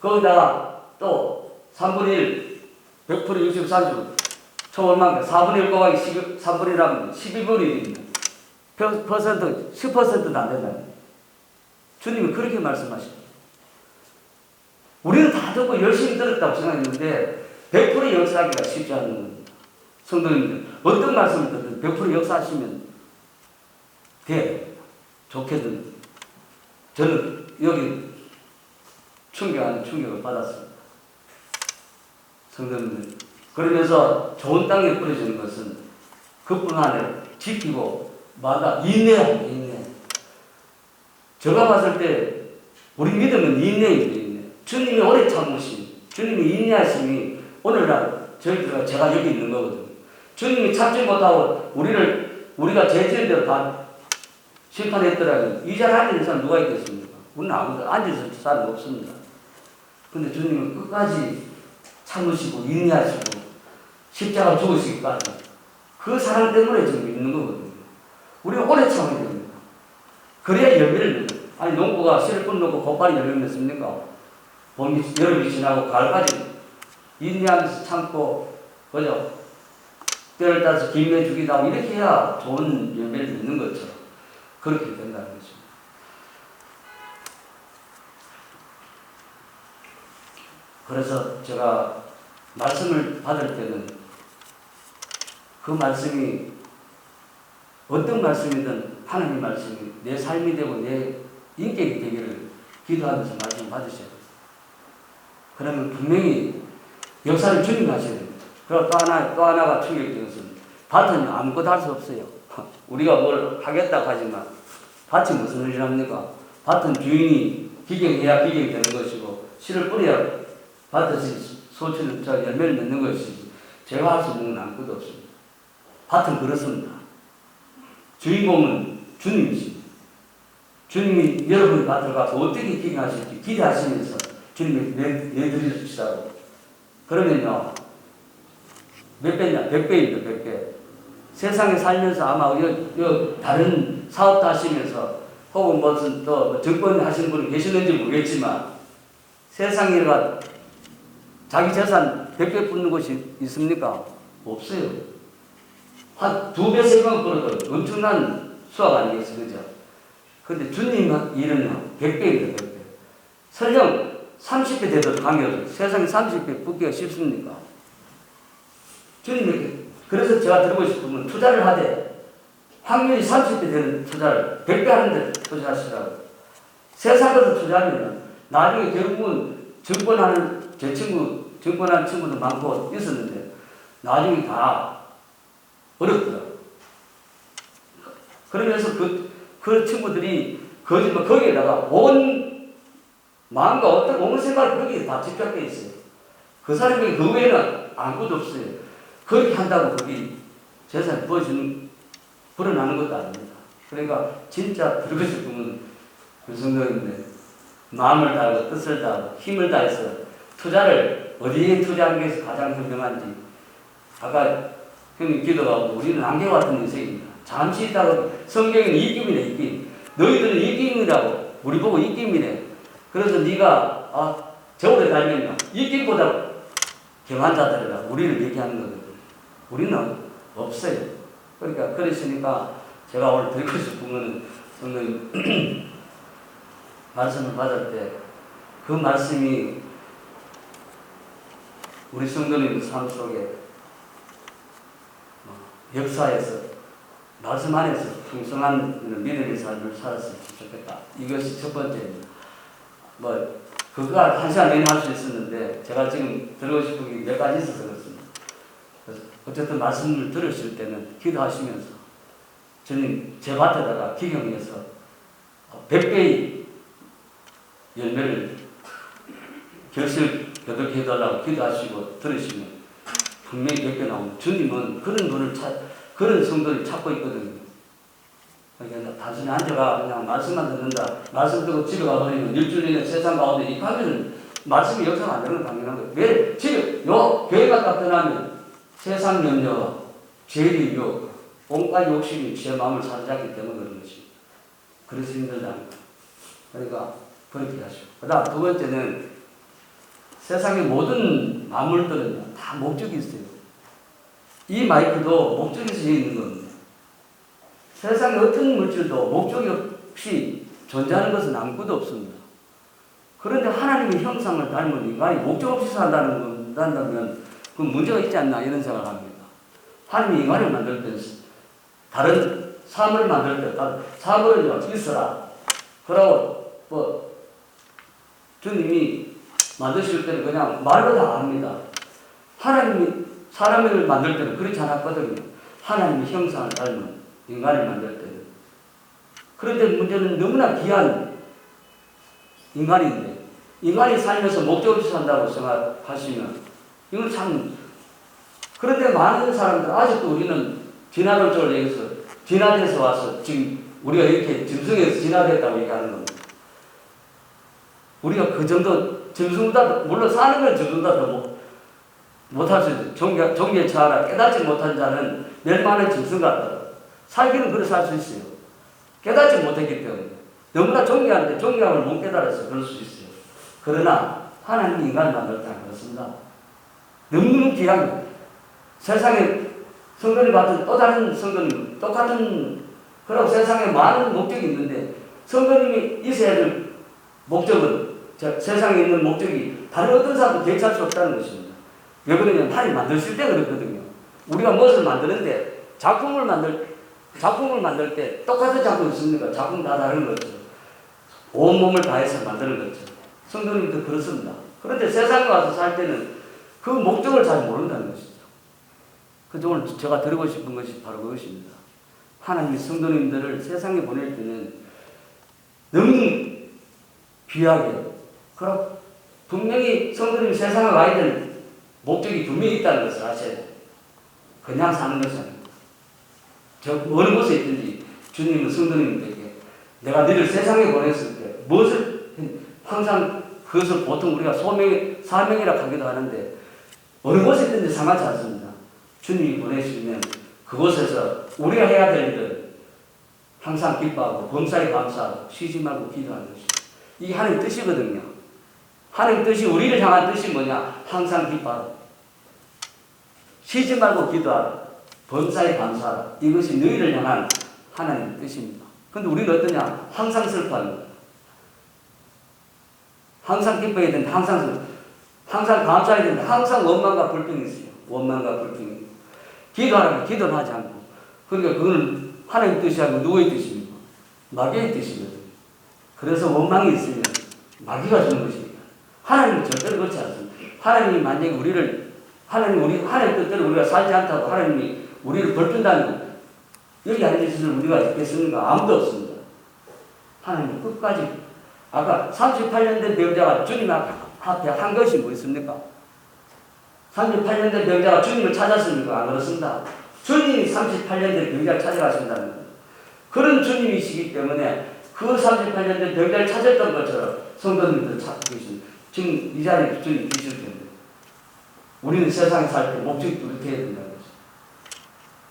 거기다가 또 3분의 1, 100% 63주, 총 얼마인가? 4분의 1 곱하기 12, 3분의 1하면 12분이 됩니다. 퍼- 퍼센트, 10%도 안 된다. 주님이 그렇게 말씀하십니다. 우리는 다 듣고 열심히 들었다고 생각했는데 100% 역사하기가 쉽지 않은 겁니다. 성도님들, 어떤 말씀을 듣든 100% 역사하시면 돼. 좋게든. 저는 여기 충격 아닌 충격을 받았습니다. 성도님들. 그러면서 좋은 땅에 뿌려지는 것은 그뿐 아니라 지키고 마다 인내하고 인내. 제가 봤을 때 우리 믿음은 인내입니다. 인내. 주님이 오래 참으심, 주님이 인내하심이 오늘날 저희들과 제가 여기 있는 거거든요. 주님이 참지 못하고 우리를 우리가 죄지은 대로 다 심판했더라면 이 자리에 앉아 있는 사람 누가 있겠습니까? 우리는 아무도 앉아있을 사람 없습니다. 근데 주님은 끝까지 참으시고 인내하시고 십자가 죽으시기까지 그 사랑 때문에 지금 있는 거거든요. 우리는 오래 참아야 됩니다. 그래야 열매를 맺어요. 아니 농부가 씨를 끊놓고 곧바로 열매 맺습니까? 봄이 여름이 지나고 가을까지 인내하면서 참고 그죠? 때를 따라서 김매 죽이다 이렇게 해야 좋은 열매를 맺는 것처럼 그렇게 된다는 거죠. 그래서 제가 말씀을 받을 때는 그 말씀이 어떤 말씀이든 하나님 말씀이 내 삶이 되고 내 인격이 되기를 기도하면서 말씀 받으셔야 돼요. 그러면 분명히 역사를 주님 하셔야 됩니다. 그리고 또 하나, 또 하나가 충격적인 것은 밭은 아무것도 할 수 없어요. 우리가 뭘 하겠다고 하지만 밭이 무슨 일을 합니까? 밭은 주인이 기경해야 기경이 되는 것이고 씨를 뿌려야 밭에서 소치는 저 열매를 맺는 것이지 제가 할 수 있는 건 아무것도 없습니다. 밭은 그렇습니다. 주인공은 주님이십니다. 주님이 여러분의 밭을 가서 어떻게 기경하실지 기대하시면서 주님이 내, 내드리시다고 그러면요 몇 배냐? 백 배입니다. 백 배. 세상에 살면서 아마 여, 여 다른 사업도 하시면서 혹은 무슨 또 정권 하시는 분이 계시는지 모르겠지만 세상에가 자기 재산 100배 붙는 곳이 있습니까? 없어요. 한 두 배, 세배 벌어도 엄청난 수학 아니겠어요? 그죠? 근데 주님 일은요, 100배입니다, 100배. 설령 30배 되도 관계없어요. 세상에 30배 붙기가 쉽습니까? 주님에게. 그래서 제가 드리고 싶으면 투자를 하되, 확률이 30배 되는 투자를 100배 하는데 투자하시라고. 세상에서 투자하면 나중에 결국은 증권하는 제 친구, 증권하는 친구도 많고 있었는데, 나중에 다 어렵더라고요. 그러면서 그, 그 친구들이 거짓말, 거기에다가 온 마음과 어떤 온 생각을 거기에 다 집착되어 있어요. 그 사람에게 그 외에는 아무것도 없어요. 그렇게 한다고 거기 재산이 부어주는, 불어나는 것도 아닙니다. 그러니까 진짜 들고 싶으면 그 정도인데 마음을 다하고 뜻을 다하고 힘을 다해서 투자를 어디에 투자하는 게 가장 현명한지 아까 형님 기도하고 우리는 안개 같은 인생입니다. 잠시 있다가 성경에는 입김이네 입김. 너희들은 입김이라고 우리 보고 입김이네. 그래서 네가 아 저울에 달면요 입김보다 경한 자들이라 우리를 얘기하는 거거든요. 우리는 없어요. 그러니까 그러시니까 제가 오늘 드리고 싶은 거는 저는 말씀을 받을 때 그 말씀이 우리 성도님 삶 속에 역사에서 말씀 안에서 풍성한 믿음의 삶을 살았으면 좋겠다. 이것이 첫 번째입니다. 뭐 그거가 한 시간 내내 할 수 있었는데 제가 지금 들고 싶은 게 몇 가지 있어서 그렇습니다. 어쨌든 말씀을 들으실 때는 기도하시면서 저는 제 밭에다가 기경해서 100배의 열매를 결실 개 해달라고 기도하시고 들으시면 분명히 몇개 나옵니다. 주님은 그런 분을 찾, 그런 성도를 찾고 있거든요. 그러니까 단순히 앉아가 그냥 말씀만 듣는다. 말씀 듣고 집에 가버리면 일주일에 세상 가운데 입하면 말씀이 역사가 안 되는 건 당연한 거예요. 왜 집에, 요, 교회 갔다 떠나면 세상 염려, 죄의 유혹, 온갖 욕심이 제 마음을 사로잡기 때문에 그런 것입니다. 그래서 힘들다. 그러니까 그렇게 하시고. 그 다음 두 번째는 세상의 모든 만물들은 다 목적이 있어요. 이 마이크도 있어 있는 겁니다. 세상의 어떤 물질도 목적이 없이 존재하는 것은 아무것도 없습니다. 그런데 하나님의 형상을 닮은 인간이 목적 없이 산다는 건다면 그 문제가 있지 않나 이런 생각을 합니다. 하나님이 인간을 만들 때 다른 사물을 만들 때 사물은 있어라. 그러고 뭐 주님이 만드실 때는 그냥 말로 다 합니다. 하나님이 사람을 만들 때는 그렇지 않았거든요. 하나님의 형상을 닮은 인간을 만들 때는. 그런데 문제는 너무나 귀한 인간인데 인간이 살면서 목적 없이 산다고 생각하시면 이건 참 그런데 많은 사람들 아직도 우리는 진화를 쪽을 얘기해서 진화돼서 와서 지금 우리가 이렇게 짐승에서 진화됐다고 얘기하는 겁니다. 우리가 그 정도 짐승보다 물론 사는 건 짐승보다 더 못, 못할 수 있어요. 종교, 종교에 처하라 깨닫지 못한 자는 멸망의 짐승 같다. 살기는 그래 살수 있어요. 깨닫지 못했기 때문에 너무나 존경하는데 존경을 못 깨달아서 그럴 수 있어요. 그러나 하나님 인간을 만들 때는 그렇습니다. 너무너무 귀한. 세상에 성도님 같은 또 다른 성도님 똑같은 그리고 세상에 많은 목적이 있는데 성도님이 있어야 될 목적은 저 세상에 있는 목적이 다른 어떤 사람도 대체할 수 없다는 것입니다. 왜 그러냐면 하나님 만드실 때 그렇거든요. 우리가 무엇을 만드는데 작품을 만들 작품을 만들 때 똑같은 작품 있습니까? 작품 다 다른 거죠. 온 몸을 다해서 만드는 거죠. 성도님도 그렇습니다. 그런데 세상에 와서 살 때는 그 목적을 잘 모른다는 것이죠. 그래서 오늘 제가 드리고 싶은 것이 바로 그것입니다. 하나님이 성도님들을 세상에 보낼 때는 너무 귀하게, 그럼 분명히 성도님이 세상에 와야 될 목적이 분명히 있다는 것을 아셔야 돼요. 그냥 사는 것이. 저 어느 곳에 있든지 주님은 성도님들에게 내가 너를 세상에 보냈을 때 무엇을 항상 그것을 보통 우리가 소명, 사명이라 하기도 하는데 어느 곳에 있든지 상하지 않습니다. 주님이 보내시면 그곳에서 우리가 해야 될 일은 항상 기뻐하고 범사에 감사하고 쉬지 말고 기도하는 것입니다. 이게 하나님 뜻이거든요. 하나님 뜻이 우리를 향한 뜻이 뭐냐? 항상 기뻐하고 쉬지 말고 기도하라. 범사에 감사하라. 이것이 너희를 향한 하나님의 뜻입니다. 근데 우리는 어떠냐? 항상 슬퍼하는 거예요. 항상 기뻐해야 되는데 항상 슬 항상 감사해야 되는데 항상 원망과 불평이 있어요. 원망과 불평이. 기도하라면 기도는 하지 않고. 그러니까 그거는 하나님 뜻이 아니고 누구의 뜻입니까? 마귀의 뜻이거든요. 그래서 원망이 있으면 마귀가 주는 것입니다. 하나님은 절대로 그렇지 않습니다. 하나님이 만약에 우리를 하나님 우리 하나님 뜻대로 우리가 살지 않다고 하나님이 우리를 벌준다면 여기 앉아 있을 우리가 있겠습니까? 아무도 없습니다. 하나님 끝까지 아까 38년 된 병자가 주님 앞에 한 것이 뭐 있습니까? 38년 된 병자가 주님을 찾았습니까? 안 그렇습니다. 주님이 38년 된 병자를 찾아가신다는 거예요. 그런 주님이시기 때문에 그 38년 된 병자를 찾았던 것처럼 성도님들 찾고 계십니다. 지금 이 자리에 주님 계실 텐데 우리는 세상에 살 때 목적이 뚜렷해야 된다는 거죠.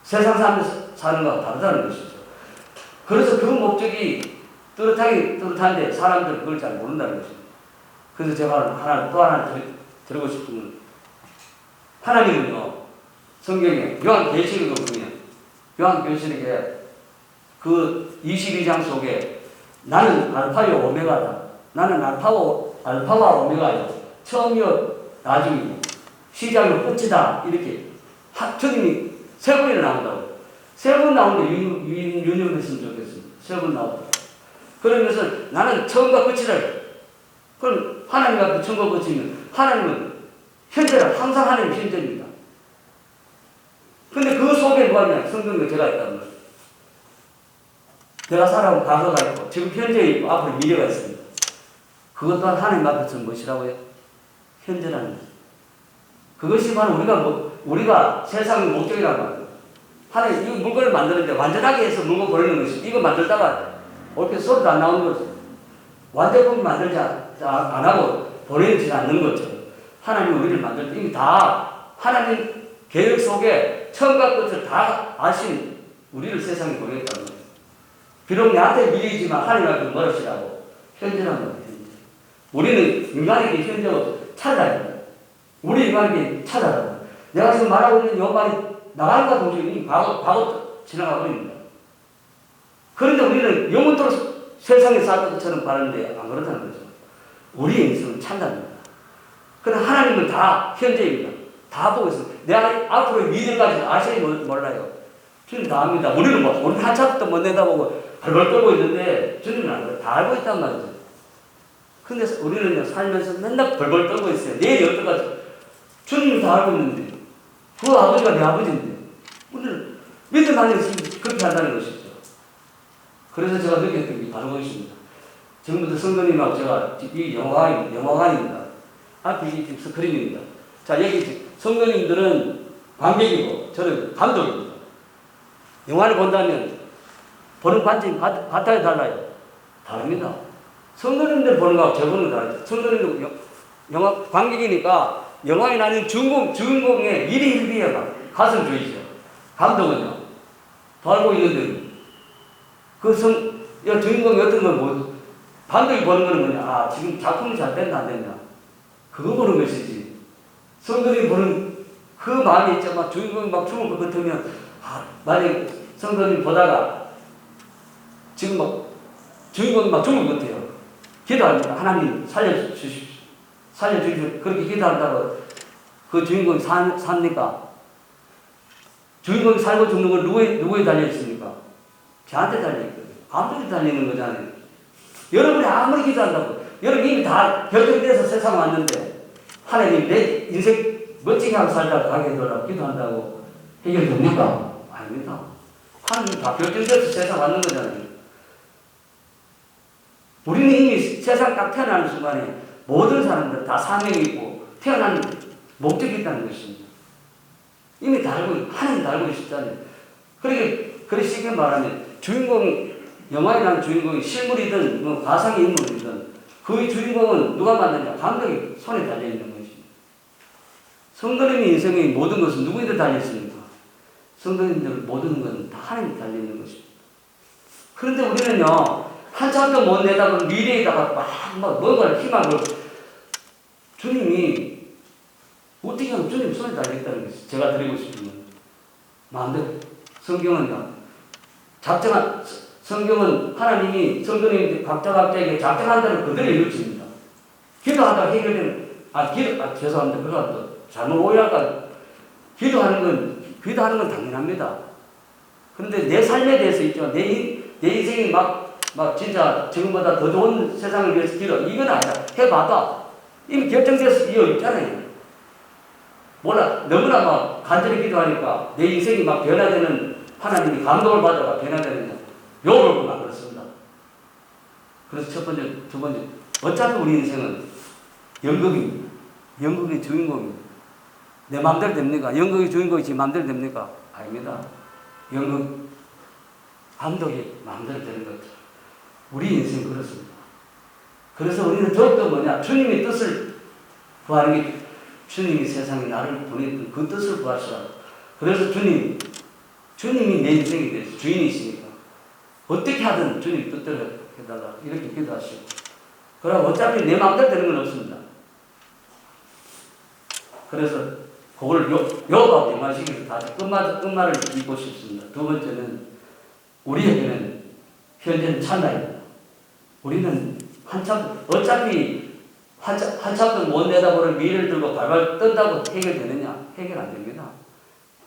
세상 사람들 사는 거와 다르다는 것이죠. 그래서 그 목적이 뚜렷하게 뚜렷한데 사람들은 그걸 잘 모른다는 것입니다. 그래서 제가 하나 또 하나 드리, 드리고 싶은 건 하나님은요 성경에 요한 계시록을 보면 요한 계시록에 그 22장 속에 나는 알파요 오메가다. 나는 알파와 알파와 오메가요. 처음이요 나중이고 시작이요 끝이다. 이렇게 하, 주님이 세 번이나 나온다고. 세 번 나오는데 유념했으면 좋겠습니다. 세 번 나오다. 그러면서 나는 처음과 끝이를 그럼 하나님 앞에 처음과 끝이면 하나님은 현재라 항상 하나님 현재입니다. 근데 그 속에 뭐가 있냐? 성경에 제가 있다는 거예요. 내가 살아온 과거가 있고 지금 현재에 있고 앞으로 미래가 있습니다. 그것 또한 하나님 앞에서는 무엇이라고요? 현재라는 거죠. 그것이 바로 우리가 뭐, 우리가 세상의 목적이란 말이에요. 하나님 이 물건을 만드는데 완전하게 해서 물건 버리는 것이 이거 만들다가 이렇게 소리도 안 나오는 거죠. 완전품 만들지 안 하고 버리지 않는 거죠. 하나님 우리를 만들 때 이미 다 하나님 계획 속에 처음과 끝을 다 아신 우리를 세상에 보냈다는 거예요. 비록 나한테 미리지만 하나님 앞에 멀으시라고 현재란 말이에요. 우리는 인간에게 현재 찾아야 돼. 우리 인간에게 찾아야 돼. 내가 지금 말하고 있는 요 말이 나간과 동시에 이미 과거, 과거 지나가 버립니다. 그런데 우리는 영원토록 세상에 살 것처럼 바라는데 안 그렇다는 거죠. 우리의 인생은 찬답니다. 그러나 하나님은 다 현재입니다. 다 보고 있습니다. 내가 앞으로의 미래까지 아시지 몰라요. 주님 다 압니다. 우리는 뭐, 우리는 한참부터 못 내다보고 벌벌 떨고 있는데 주님은 안 그래요. 다 알고 있단 말이죠. 근데 우리는 살면서 맨날 벌벌 떨고 있어요. 내일이 어떨까? 주님이 다 알고 있는데 그 아버지가 내 아버지인데 우리는 믿음 안에서 그렇게 한다는 것이죠. 그래서 제가 느꼈던 게 바로 그것입니다. 지금부터 성도님하고 제가 이 영화관, 영화관입니다. 앞에 이 스크린입니다. 자, 여기 성도님들은 관객이고 저는 감독입니다. 영화를 본다면 보는 관점이 바, 바탕이 달라요. 다릅니다. 성도님들 보는 거하고 저 보는 거 다르죠. 성도님들 영- 영화 관객이니까 영화에 나는 주인공, 주인공의 일희일비가 가슴 조이죠. 감독은요. 더 알고 있는데 그 성, 야, 주인공이 어떤 걸 뭐, 감독이 보는 거는 뭐냐. 아, 지금 작품이 잘 된다, 안 된다. 그거 보는 것이지. 성도들이 보는 그 마음이 있잖아. 주인공이 막 죽을 것 같으면, 아, 만약에 성도님 보다가 지금 막 주인공이 막 죽을 것 같아요. 기도합니다. 하나님 살려주십시오. 살려주십시오. 그렇게 기도한다고 그 주인공이 산, 삽니까? 주인공이 살고 죽는 건 누구에, 누구에 달려있습니까? 저한테 달려있거든요. 감독이 달리는 거잖아요. 여러분이 아무리 기도한다고, 여러분 이미 다 결정돼서 세상 왔는데, 하나님 내 인생 멋지게 하고 살다 가게 해달라고 기도한다고 해결됩니까? 아닙니다. 하나님 다 결정돼서 세상 왔는 거잖아요. 우리는 이미 세상 딱 태어나는 순간에 모든 사람들 다 사명이 있고 태어난 목적이 있다는 것입니다. 이미 다 알고, 있- 하나님 다 알고 계시잖아요. 그렇게, 그렇게 쉽게 말하면 주인공, 영화에 나온 주인공이 실물이든 뭐 가상의 인물이든 그 주인공은 누가 만드냐? 감독이 손에 달려있는 것입니다. 성도님의 인생의 모든 것은 누구에게 달려있습니까? 성도님들 모든 것은 다 하나님이 달려있는 것입니다. 그런데 우리는요, 한참도 못 내다보면 미래에다가 막, 막 뭔가를 희망을 주님이 어떻게 하면 주님 손에 달려있다는 것이 제가 드리고 싶은 건 마음대로 성경은요 작정한 성경은 하나님이 성도님 각자 각자에게 작정한 대로 그대로 이루어집니다. 기도하다가 해결되는 아 기도 아 죄송합니다 그거 또 잘못 오해할까 기도하는 건 기도하는 건 당연합니다. 그런데 내 삶에 대해서 있죠 내, 인- 내 인생이 막 막 진짜 지금보다 더 좋은 세상을 위해서 기도 이건 아니야 해봐도 이미 결정돼서 이어 있잖아요. 몰라 너무나 막 간절히 기도하니까 내 인생이 막 변화되는 하나님이 감동을 받아가 변화되는 욕을 보면 그렇습니다. 그래서 첫 번째, 두 번째 어차피 우리 인생은 연극입니다. 연극의 주인공입니다. 내 마음대로 됩니까? 연극의 주인공이 지 마음대로 됩니까? 아닙니다. 연극 감독이 마음대로 되는 거죠. 우리 인생 그렇습니다. 그래서 우리는 더욱더 뭐냐 주님의 뜻을 구하는 게 주님이 세상에 나를 보냈던 그 뜻을 구하시라고. 그래서 주님, 주님이 내 인생에 대해서 주인이시니까 어떻게 하든 주님 뜻대로 해달라 이렇게 기도하시고. 그럼 어차피 내 마음대로 되는 건 없습니다. 그래서 그걸 요, 요가 대마시기를 다시 끝말, 끝말을 읽고 싶습니다. 두 번째는 우리에게는 현재는 찬나입니다. 우리는 한참, 어차피 한참, 한참도 못 내다보는 미래를 들고 발발 뜬다고 해결되느냐? 해결 안 됩니다.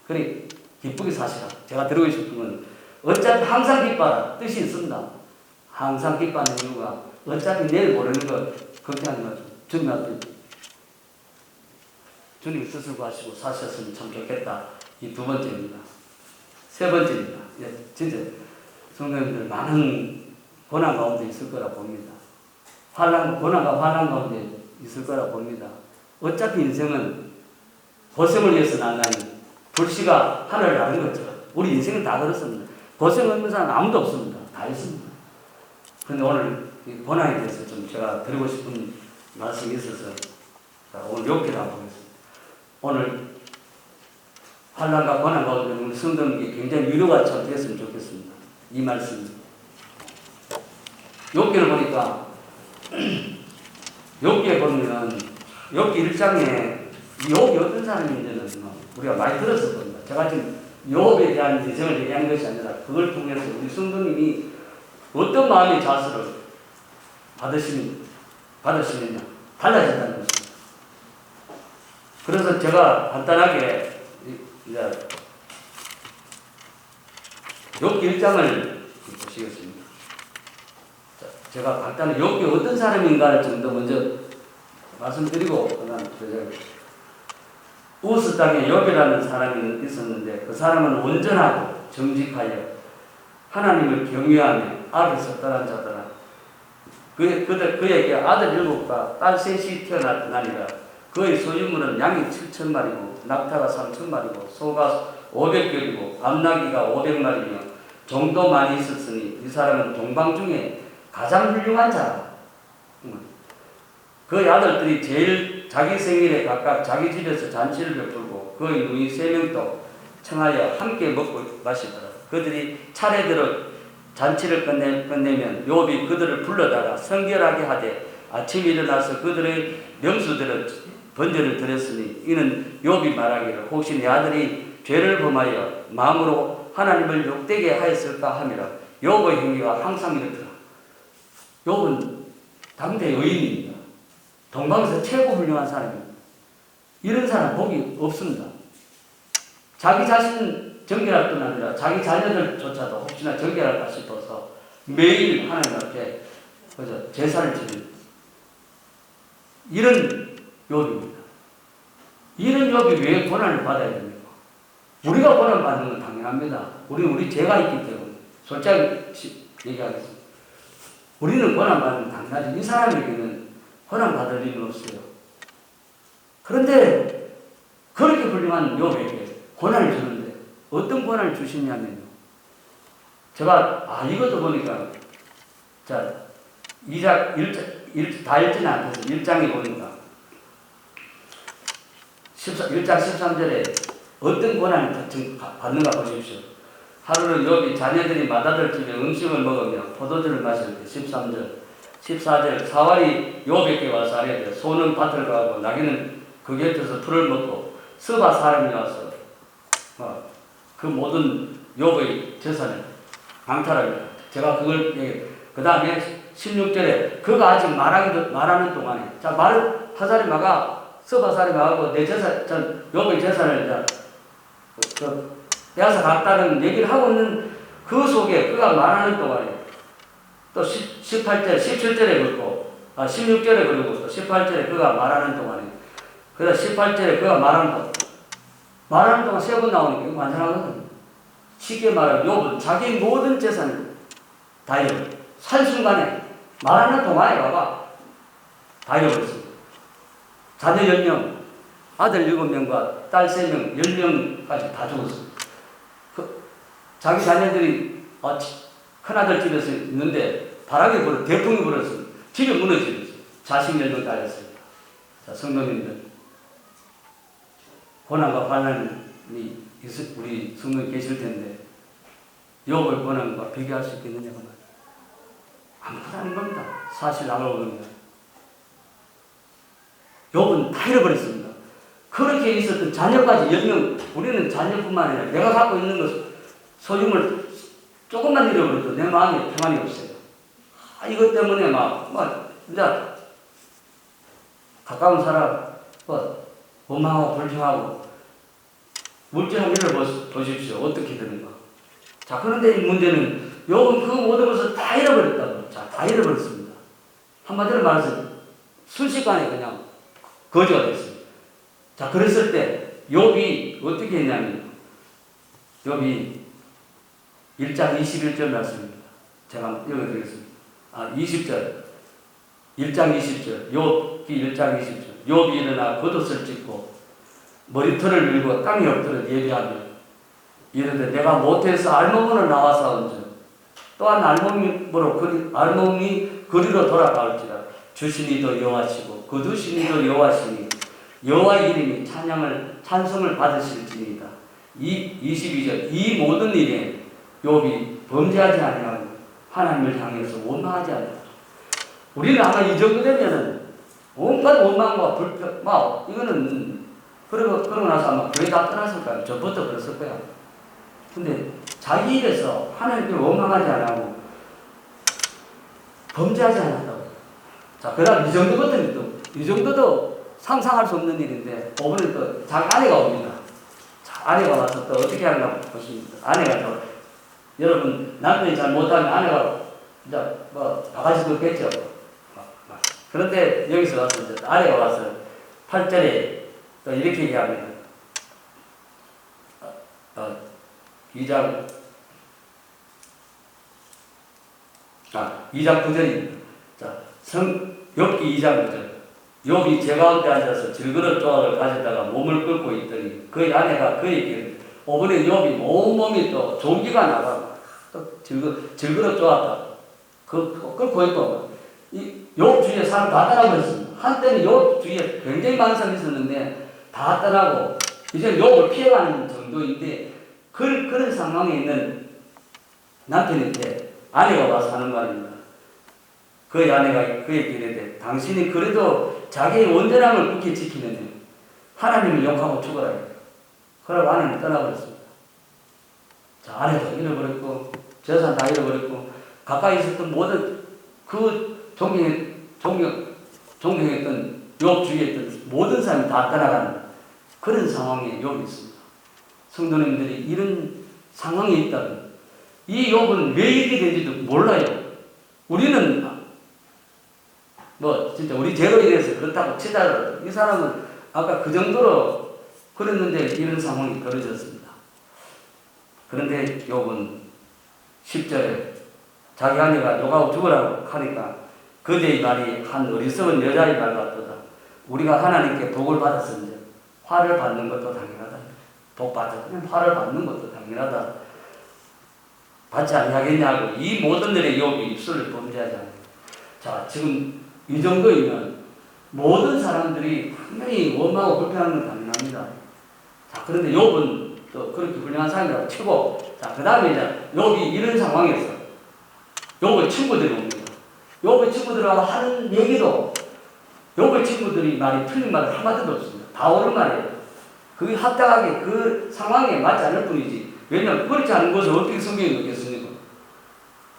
그래, 기쁘게 사시라. 제가 드리고 싶은 건 어차피 항상 기뻐라. 뜻이 있습니다. 항상 기뻐하는 이유가 어차피 내일 모르는 거 걱정하지 마시고 주님 앞에 주님 뜻을 구하시고 사셨으면 참 좋겠다. 이 두 번째입니다. 세 번째입니다. 예, 진짜 성도님들 많은 고난 가운데 있을 거라 봅니다. 환란, 고난과 환란 가운데 있을 거라 봅니다. 어차피 인생은 고생을 위해서 난다니 불씨가 하늘을 나는 것처럼 우리 인생은 다 그렇습니다. 고생 없는 사람 아무도 없습니다. 다 있습니다. 그런데 오늘 이 고난에 대해서 좀 제가 드리고 싶은 말씀이 있어서 자, 오늘 욕기를 보겠습니다. 오늘 환란과 고난 가운데 우리 성도님께 굉장히 위로가 참 됐으면 좋겠습니다. 이 말씀. 욕기를 보니까 여기에 보면 여기 1장에 욥이 어떤 사람인지는 뭐 우리가 많이 들었을 겁니다. 제가 지금 욥에 대한 예정을 얘기한 것이 아니라 그걸 통해서 우리 성도님이 어떤 마음의 자세를 받으시는, 받으시느냐 달라진다는 것입니다. 그래서 제가 간단하게 이- 이제 욥기 1장을 보시겠습니다. 자, 제가 간단히 욥기 어떤 사람인가를 정도 먼저 말씀드리고 그다음 우스 땅에 욥이라는 사람이 있었는데 그 사람은 온전하고 정직하여 하나님을 경외하며 앞에서 떠난 자더라. 그, 그들, 그에게 아들 일곱과 딸 셋이 태어났나니라. 그의 소유물은 양이 7천 마리고 낙타가 3천 마리고 소가 500결이고 암나기가 500마리며 종도 많이 있었으니 이 사람은 동방 중에 가장 훌륭한 자라. 음. 그의 아들들이 제일 자기 생일에 각각 자기 집에서 잔치를 베풀고 그의 누이 세 명도 청하여 함께 먹고 마시더라. 그들이 차례대로 잔치를 끝내, 끝내면 욥이 그들을 불러다가 성결하게 하되 아침에 일어나서 그들의 명수들은 번제를 드렸으니 이는 욥이 말하기를 혹시 내 아들이 죄를 범하여 마음으로 하나님을 욕되게 하였을까 함이라 욥의 행위가 항상 이렇더라 욥은 당대 의인입니다 동방에서 최고 훌륭한 사람입니다 이런 사람 복이 없습니다 자기 자신 정결할 뿐 아니라 자기 자녀들조차도 혹시나 정결할까 싶어서 매일 하나님 앞에 그저 제사를 지는 이런 욥입니다. 이런 욥이 왜 고난을 받아야 됩니까? 우리가 고난 받는 건 당연합니다. 우리는 우리 죄가 있기 때문에 솔직히 얘기하겠습니다. 우리는 건 당연하지. 이 사람에게는 고난 받을 일은 없어요. 그런데 그렇게 훌륭한 욥에게 고난을 주는데 어떤 고난을 주시냐면요. 제가 아 이것도 보니까 자 이작 일다 읽지는 않아서 1장에 보니까 14, 1장 13절에 어떤 지금 받는가 보십시오. 하루는 여기 자녀들이 맏아들 집에 음식을 먹으며 포도주를 마실 때 13절 14절 사활이 요백에 와서 아래되 소는 밭을 가고 나귀는 그 곁에서 풀을 먹고 스바 사람이 와서 어, 그 모든 욥의 재산을 강탈합니다. 제가 그걸 그 다음에 16절에 그가 아직 말하기 말하는 동안에 자 말을 하자리 마가 서바사리 마하고 내 재산 전 욥의 재산을 이제 그, 그 빼앗아 갔다는 얘기를 하고 있는 그 속에 그가 말하는 동안에 또 10, 18절 17절에 그렇고 아 16절에 그리고 또 18절에 그가 말하는 동안에 그다 18절에 그가 말하는 동안 말하는 동안 세 번 나오니까 이거 완전하거든요. 쉽게 말하면 욥은 자기 모든 재산을 다 잃어. 살 순간에 말하는 동안에 봐봐 다 잃어버렸습니다. 자녀 10명, 아들 7명과 딸 3명, 10명까지 다 죽었습니다. 그, 자기 자녀들이 어, 큰아들 집에서 있는데 바람이 불어, 대풍이 불어서 집이 무너지면서 자식 10명 딸렸습니다. 자, 성도님들. 고난과 반란이 우리 성도님 계실 텐데 욥의 고난과 비교할 수 있겠느냐고. 아무것도 아닌 겁니다. 사실 나가고 겁니다. 욥은 다 잃어버렸습니다. 그렇게 있었던 자녀까지 10명, 우리는 자녀뿐만 아니라 내가 갖고 있는 것, 소유물 조금만 잃어버려도 내 마음에 평안이 없어요. 아, 이것 때문에 막, 막, 이제, 가까운 사람, 뭐, 원망하고 불평하고, 물질한 일을 보십시오. 어떻게 되는가. 자, 그런데 이 문제는, 욥은 그 모든 것을 다 잃어버렸다고. 자, 다 잃어버렸습니다. 한마디로 말해서, 순식간에 그냥 거지가 됐습니다. 자, 그랬을 때, 욥이 어떻게 했냐면, 욥이 1장 21절 말씀입니다. 제가 읽어드리겠습니다. 아, 20절. 1장 20절. 욥기 1장 20절. 욥이 일어나 겉옷을 찢고 머리털을 밀고 땅에 엎드려 예배하며 이르되 내가 못해서 알몸으로 언제 또한 알몸으로 그리, 알몸이 그리로 돌아갈지라 주신이도 여호와시고 거두신이도 여호와시니 여호와 이름이 찬양을 찬송을 받으실지니이다. 이 22절 이 모든 일에 욥이 범죄하지 아니하고 하나님을 향해서 원망하지 않았다. 우리는 아마 이 정도 되면은 온갖 원망과 불평, 막 이거는 그러고 그러고 나서 아마 교회 다 떠났을 거야. 저부터 그랬을 거야. 근데 자기 입에서 하나님께 원망하지 않고 범죄하지 않았다고. 자, 그다음 이 정도거든요. 또. 이 정도도 상상할 수 없는 일인데 오늘은 또 자기 아내가 옵니다. 자, 아내가 와서 또 어떻게 하는가 보십니다. 아내가 또 여러분 남편이 잘 못하면 아내가 이제 뭐 바가지 긁겠죠. 그런데 여기서 와서 이제 아내가 와서 8절에 또 이렇게 얘기합니다. 어, 어, 2장 아, 2장 9절입니다. 자, 성 욥기 2장 9절. 욥이 제 가운데 앉아서 질그릇 조각을 가져다가 몸을 끓고 있더니 그의 아내가 그에게 오번에 욥이 온 몸이 또 종기가 나가 또 질그 질그릇 조각 그 끓고 있고 이욥 주위에 사람 다 떠나버렸습니다. 한때는 욥 주위에 굉장히 많은 사람이 있었는데 다 떠나고 이제 욥을 피해가는 정도인데 그, 그런 상황에 있는 남편한테 아내가 와서 하는 말입니다. 그 아내가 그에게 이르되 당신이 그래도 자기의 온전함을 굳게 지키는데 하나님을 욕하고 죽어라. 그러고 아내는 떠나버렸습니다. 자, 아내도 잃어버렸고 재산 다 잃어버렸고 가까이 있었던 모든 그 존경, 존경, 존경했던 욥 주위에 있던 모든 사람이 다 떠나가는 그런 상황에 욥이 있습니다. 성도님들이 이런 상황에 있다면 이 욥은 왜 이렇게 된지도 몰라요. 우리는 뭐 진짜 우리 죄로 인해서 그렇다고 치달아도 이 사람은 아까 그 정도로 그랬는데 이런 상황이 벌어졌습니다. 그런데 욥은 10절에 자기 아내가 욕하고 죽으라고 하니까 그대의 말이 한 어리석은 여자의 말 같도다. 우리가 하나님께 복을 받았은데 화를 받는 것도 당연하다. 복 받았으면 화를 받는 것도 당연하다. 받지 아니하겠냐고 이 모든 일에 욥이 입술을 범죄하지 않아요. 자 지금 이 정도이면 모든 사람들이 분명히 원망하고 불평하는 건 당연합니다. 자 그런데 욥은 또 그렇게 훌륭한 사람이라고 치고 자 그 다음에 이제 욥이 이런 상황에서 욥의 친구들이 옵니다. 욥의 친구들하고 하는 얘기도 욥의 친구들이 말이 틀린 말을 한마디도 없습니다. 다 옳은 말이에요. 그게 합당하게 그 상황에 맞지 않을 뿐이지. 왜냐하면 그렇지 않은 것을 어떻게 성경에 넣겠습니까?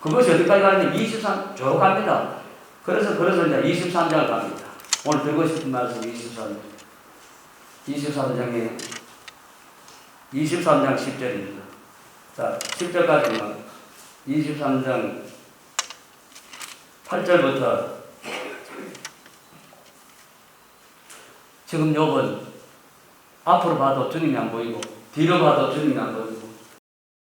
그것이 어디까지 가는지 23 조록합니다. 그래서 그래서 이제 23장을 갑니다. 오늘 들고 싶은 말씀 23장. 23장에 23장 10절입니다. 자, 10절까지는 23장 8절부터. 지금 욥은 앞으로 봐도 주님이 안 보이고 뒤로 봐도 주님이 안 보이고